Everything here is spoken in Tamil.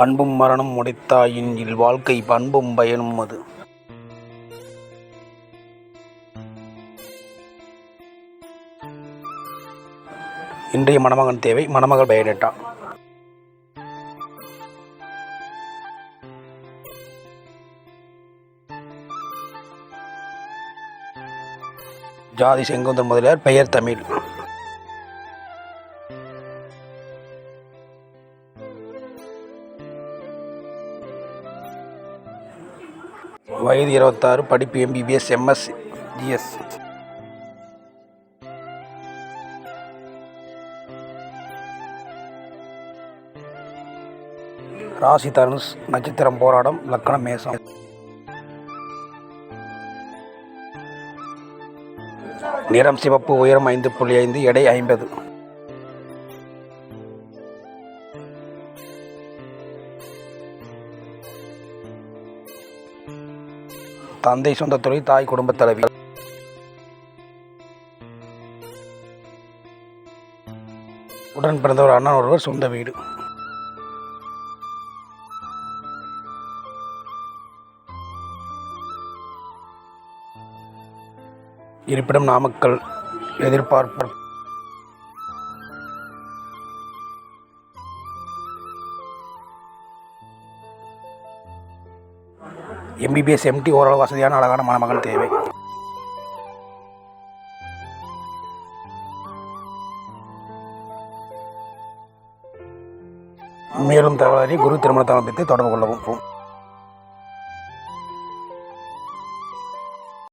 அன்பும் மரணம் உடைத்தாயின் இல்வாழ்க்கை பண்பும் பயனும் அது. இன்றைய மணமகன் தேவை மணமகள் பயோடேட்டா ஜாதி செங்குந்தர் முதலியார் பெயர் தமிழ். வயது இருபத்தாறு படிப்பு எம்பிபிஎஸ் எம்எஸ் ஜிஎஸ் ராசி தனுஷ் நட்சத்திரம் போராடம் லக்கணம் மேசம் நிறம் சிவப்பு உயரம் ஐந்து புள்ளி ஐந்து எடை ஐம்பது. தந்தை சொந்த தொழில் தாய் குடும்பத் தலைவி. உடன் பிறந்த ஒரு அண்ணன் ஒருவர் சொந்த வீடு. இருப்பிடம் நாமக்கல் எதிர்பார்ப்பு எம்பிபிஎஸ் எம்டி ஓரளவு வசதியான அழகான மணமகள் தேவை. மேலும் தகவலறி குரு திருமண தளத்தை தொடர்பு கொள்ளவும்.